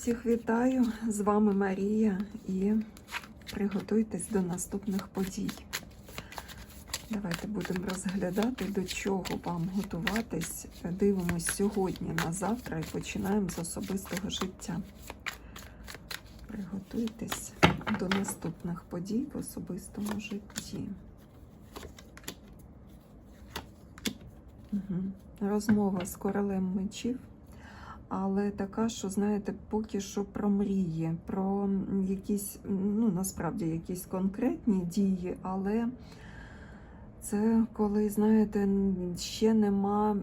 Всіх вітаю! З вами Марія і приготуйтесь до наступних подій. Давайте будемо розглядати, до чого вам готуватись. Дивимось сьогодні на завтра і починаємо з особистого життя. Приготуйтесь до наступних подій в особистому житті. Угу. Розмова з королем мечів але така, що знаєте, поки що про мрії, про якісь, ну насправді якісь конкретні дії, але це коли, знаєте, ще нема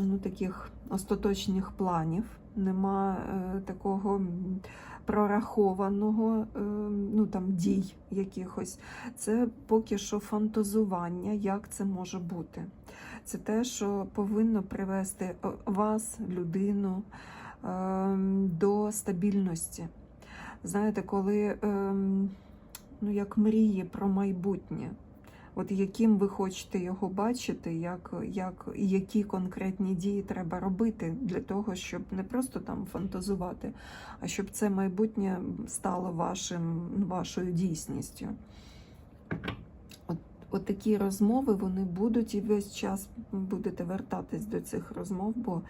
ну, таких остаточних планів, нема е, такого прорахованого е, ну, там, дій якихось. Це поки що фантазування, як це може бути. Це те, що повинно привести вас, людину, ем, до стабільності. Знаєте, коли ем, ну, як мрії про майбутнє, от яким ви хочете його бачити, як, як, які конкретні дії треба робити для того, щоб не просто там фантазувати, а щоб це майбутнє стало вашим, вашою дійсністю. От такі розмови вони будуть і весь час будете вертатись до цих розмов, бо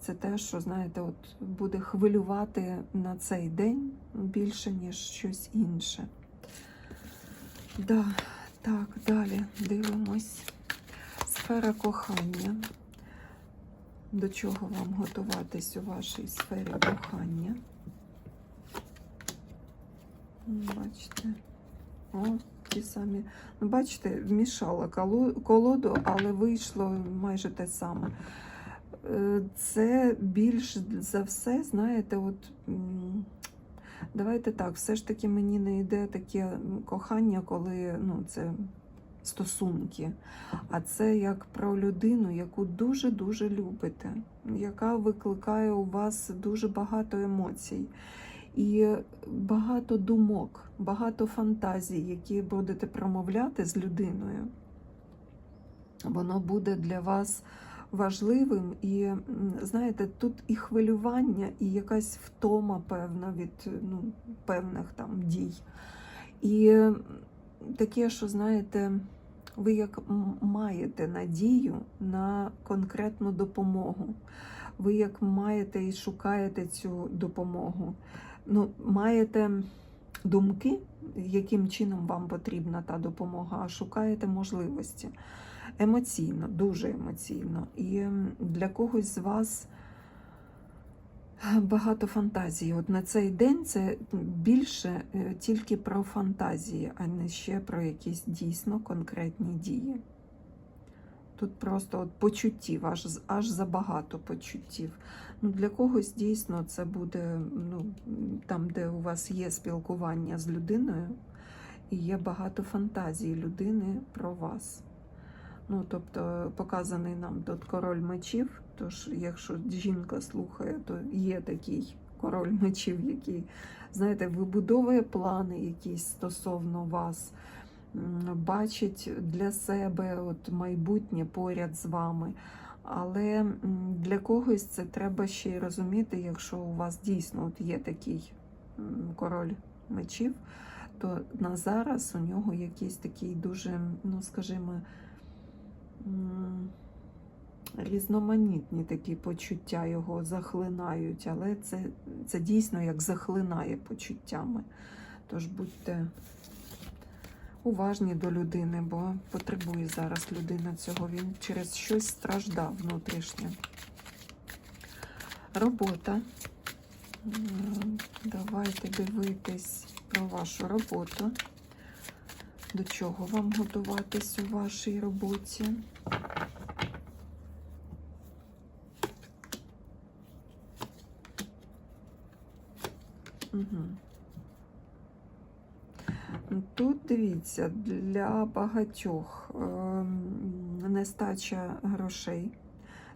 це те, що, знаєте, от буде хвилювати на цей день більше, ніж щось інше. Да, Так, далі дивимось. Сфера кохання. До чого вам готуватись у вашій сфері кохання? Бачите? О, ті самі. Ну, бачите, вмішала колоду, але вийшло майже те саме. Е, це більш за все, знаєте, от давайте так, все ж таки мені не йде таке кохання, коли ну, це стосунки. А це як про людину, яку дуже-дуже любите, яка викликає у вас дуже багато емоцій. І багато думок, багато фантазій, які будете промовляти з людиною, воно буде для вас важливим. І, знаєте, тут і хвилювання, і якась втома певна від ну, певних там дій. І таке, що, знаєте, ви як маєте надію на конкретну допомогу. Ви як маєте і шукаєте цю допомогу ну, маєте думки, яким чином вам потрібна та допомога, а шукаєте можливості. Емоційно, дуже емоційно. І для когось з вас багато фантазії. От на цей день це більше е, тільки про фантазії, а не ще про якісь дійсно конкретні дії. Тут просто от почуттів, аж аж забагато почуттів. Ну, Для когось дійсно це буде ну, там, де у вас є спілкування з людиною, і є багато фантазій людини про вас. Ну, Тобто показаний нам тут король мечів, тож, якщо жінка слухає, то є такий король мечів, який, знаєте, вибудовує плани якісь стосовно вас бачить для себе от майбутнє поряд з вами. Але для когось це треба ще й розуміти, якщо у вас дійсно от є такий король мечів, то на зараз у нього якийсь такий дуже, ну скажімо, різноманітні такі почуття його захлинають, але це, це дійсно як захлинає почуттями. Тож будьте уважні до людини, бо потребує зараз людина цього. Він через щось страждав внутрішнє. Робота. Давайте дивитись про вашу роботу. До чого вам готуватись у вашій роботі? Угу. Тут дивіться, для багатьох ем, нестача грошей.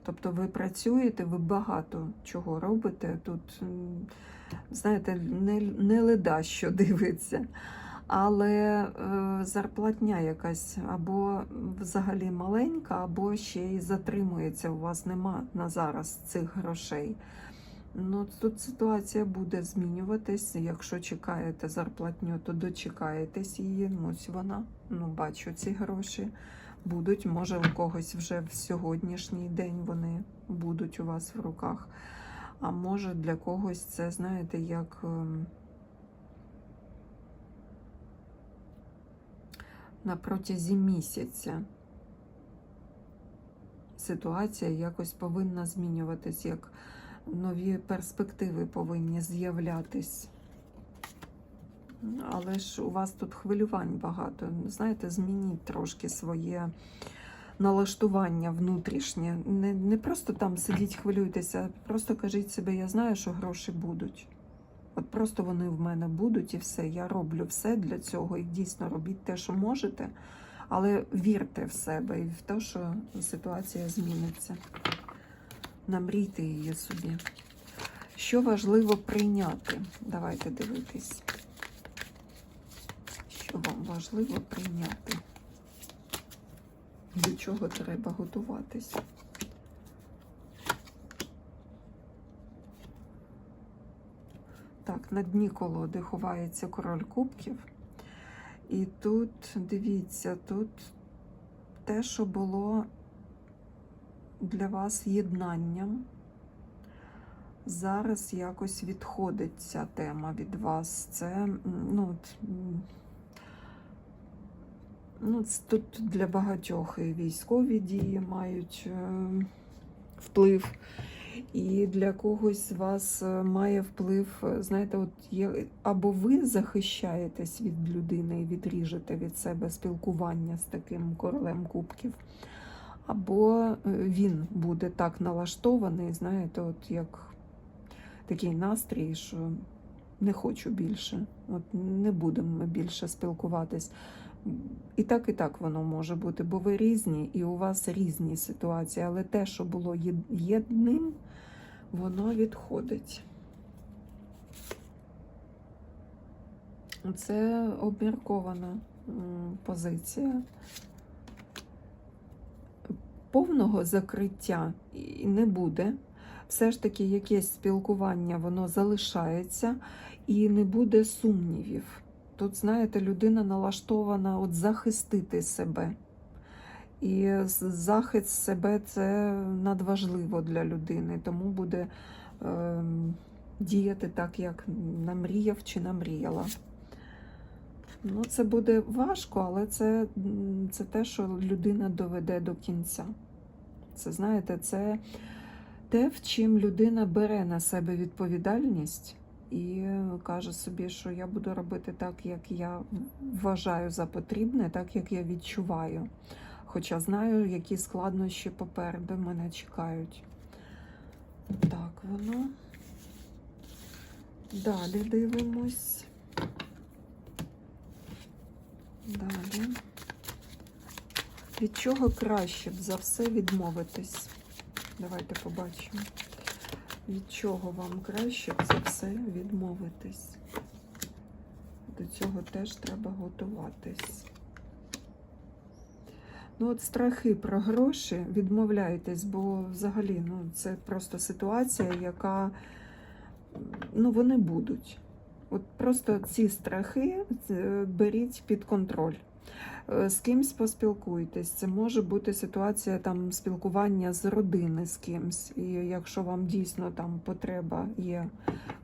Тобто ви працюєте, ви багато чого робите. Тут, знаєте, не не леда, що дивиться, але е, зарплатня якась або взагалі маленька, або ще й затримується. У вас нема на зараз цих грошей. Ну, тут ситуація буде змінюватись. Якщо чекаєте зарплатню, то дочекаєтесь її. Ну, ось вона. Ну, бачу ці гроші. Будуть, може, у когось вже в сьогоднішній день вони будуть у вас в руках. А може для когось це, знаєте, як ем, на протязі місяця ситуація якось повинна змінюватись, як нові перспективи повинні з'являтись. Але ж у вас тут хвилювань багато. Знаєте, змініть трошки своє налаштування внутрішнє. Не, не просто там сидіть, хвилюйтеся, просто кажіть себе, я знаю, що гроші будуть. От просто вони в мене будуть і все. Я роблю все для цього. І дійсно робіть те, що можете, але вірте в себе і в те, що ситуація зміниться. Намрійте її собі. Що важливо прийняти? Давайте дивитись. Що вам важливо прийняти? До чого треба готуватись? Так, на дні колоди ховається король кубків. І тут, дивіться, тут те, що було для вас єднанням, зараз якось відходить ця тема від вас. Це, ну, ну, тут для багатьох і військові дії мають е, вплив. І для когось з вас е, має вплив, е, знаєте, от є або ви захищаєтесь від людини і відріжете від себе спілкування з таким королем кубків, або е, він буде так налаштований, знаєте, от як такий настрій, що не хочу більше, от не будемо ми більше спілкуватись. І так, і так воно може бути, бо ви різні, і у вас різні ситуації, але те, що було єдним, воно відходить. Це обміркована позиція. Повного закриття не буде. Все ж таки, якесь спілкування воно залишається і не буде сумнівів. Тут, знаєте, людина налаштована от захистити себе. І захист себе це надважливо для людини, тому буде е, діяти так, як намріяв чи намріяла. Ну, це буде важко, але це, це те, що людина доведе до кінця. Це, знаєте, це те, в чим людина бере на себе відповідальність і каже собі, що я буду робити так, як я вважаю за потрібне, так як я відчуваю. Хоча знаю, які складнощі попереду мене чекають. Так, воно. Далі дивимось. Далі. Від чого краще б за все відмовитись? Давайте побачимо. Від чого вам краще б за все відмовитись? До цього теж треба готуватись. Ну, от страхи про гроші відмовляйтесь, бо взагалі ну, це просто ситуація, яка ну, вони будуть. От просто ці страхи е, беріть під контроль. Е, З кимсь поспілкуйтесь. Це може бути ситуація там спілкування з родини з кимсь. І якщо вам дійсно там потреба є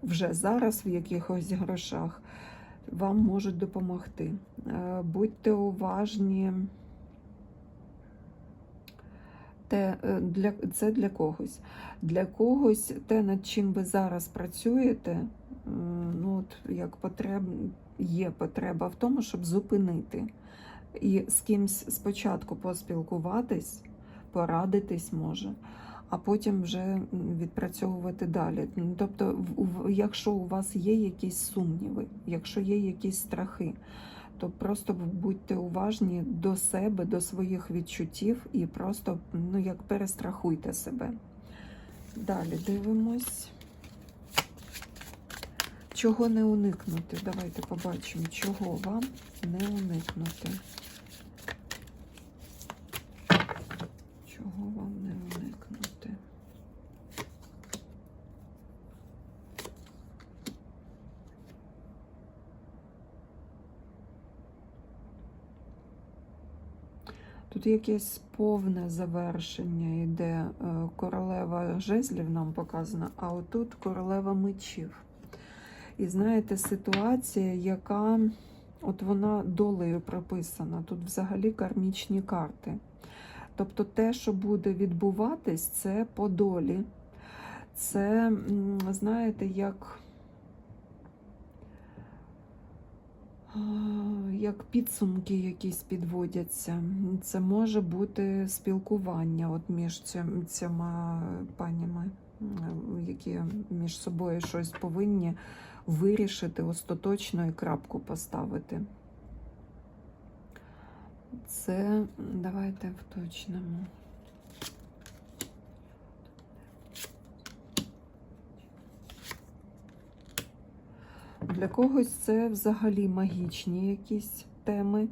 вже зараз в якихось грошах, вам можуть допомогти. Е, Будьте уважні. Те, для, це для когось. Для когось те, над чим ви зараз працюєте, ну, от як потреб, є потреба в тому, щоб зупинити і з кимсь спочатку поспілкуватись, порадитись може, а потім вже відпрацьовувати далі. Тобто, якщо у вас є якісь сумніви, якщо є якісь страхи, то просто будьте уважні до себе, до своїх відчуттів і просто ну, як перестрахуйте себе. Далі дивимось. Чого не уникнути? Давайте побачимо, чого вам не уникнути. Чого вам не уникнути? Тут якесь повне завершення йде е, королева жезлів нам показана, а отут королева мечів. І знаєте, ситуація, яка от вона долею прописана. Тут взагалі кармічні карти. Тобто те, що буде відбуватись, це по долі. Це, знаєте, як. Як підсумки якісь підводяться. Це може бути спілкування от між цими панями, які між собою щось повинні вирішити остаточно і крапку поставити. Це давайте вточнемо. Для когось це взагалі магічні якісь теми,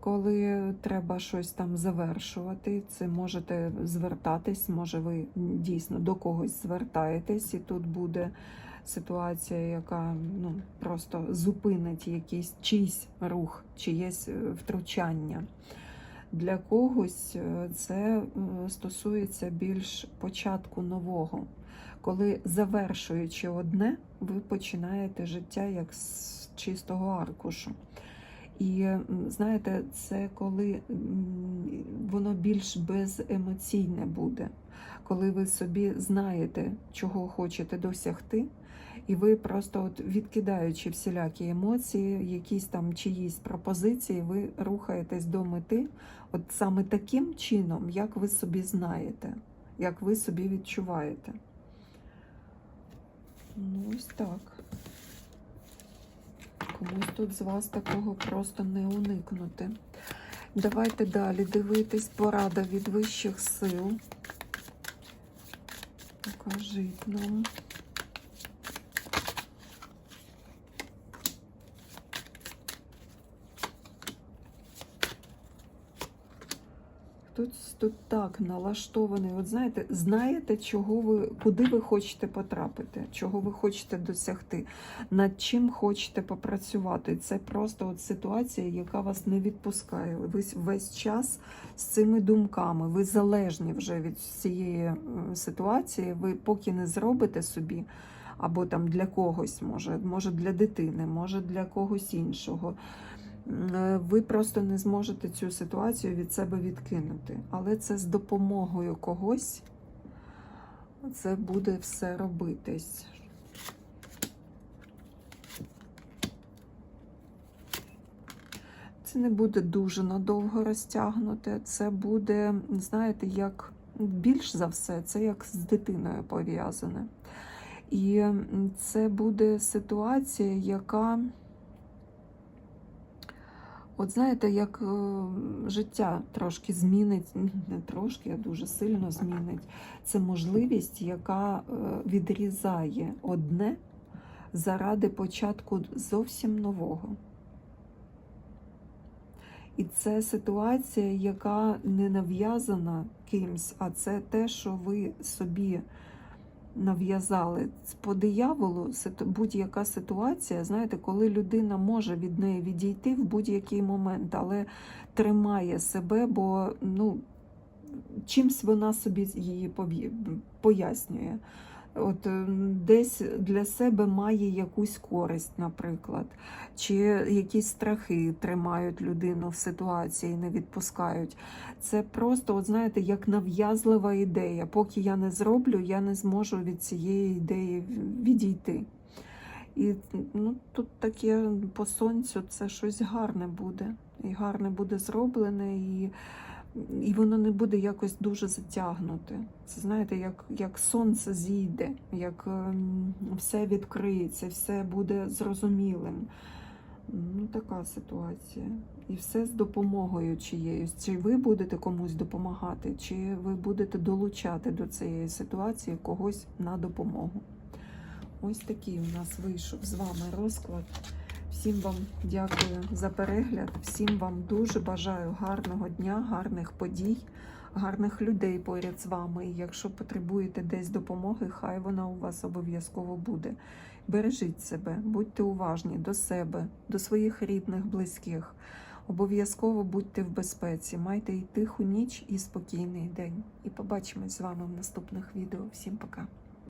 коли треба щось там завершувати. Це можете звертатись, може ви дійсно до когось звертаєтесь, і тут буде ситуація, яка ну, просто зупинить якийсь чийсь рух, чиєсь е, втручання. Для когось е, це стосується більш початку нового. Коли завершуючи одне, ви починаєте життя як з чистого аркушу. І знаєте, це коли воно більш беземоційне буде, коли ви собі знаєте, чого хочете досягти, і ви просто от відкидаючи всілякі емоції, якісь там чиїсь пропозиції, ви рухаєтесь до мети, от саме таким чином, як ви собі знаєте, як ви собі відчуваєте. Ну, ось так. Комусь тут з вас такого просто не уникнути. Давайте далі дивитись порада від вищих сил. Покажіть нам. Тут, тут так налаштований. От знаєте, знаєте, чого ви, куди ви хочете потрапити, чого ви хочете досягти, над чим хочете попрацювати. Це просто от ситуація, яка вас не відпускає. Ви весь час з цими думками. Ви залежні вже від цієї е, ситуації. Ви поки не зробите собі, або там для когось, може, може для дитини, може для когось іншого. Е, ви просто не зможете цю ситуацію від себе відкинути. Але це з допомогою когось це буде все робитись. Це не буде дуже надовго розтягнуте. Це буде, знаєте, як більш за все, це як з дитиною пов'язане. І це буде ситуація, яка. От знаєте, як е, життя трошки змінить, не трошки, а дуже сильно змінить. Це можливість, яка е, відрізає одне заради початку зовсім нового. І це ситуація, яка не нав'язана кимсь, а це те, що ви собі нав'язали. По дияволу будь-яка ситуація, знаєте, коли людина може від неї відійти в будь-який момент, але тримає себе, бо ну, чимсь вона собі її пояснює. От е, десь для себе має якусь користь, наприклад, чи якісь страхи тримають людину в ситуації, не відпускають. Це просто, от знаєте, як нав'язлива ідея. Поки я не зроблю, я не зможу від цієї ідеї відійти. І ну, тут таке по сонцю це щось гарне буде. І гарне буде зроблене, і, і воно не буде якось дуже затягнуте. Це знаєте, як, як сонце зійде, як ем, все відкриється, все буде зрозумілим. Ну, така ситуація. І все з допомогою чиєюсь. Чи ви будете комусь допомагати, чи ви будете долучати до цієї ситуації когось на допомогу. Ось такий у нас вийшов з вами розклад. Всім вам дякую за перегляд. Всім вам дуже бажаю гарного дня, гарних подій, гарних людей поряд з вами. І якщо потребуєте десь допомоги, хай вона у вас обов'язково буде. Бережіть себе, будьте уважні до себе, до своїх рідних, близьких. Обов'язково будьте в безпеці, майте і тиху ніч, і спокійний день. І побачимось з вами в наступних відео. Всім пока!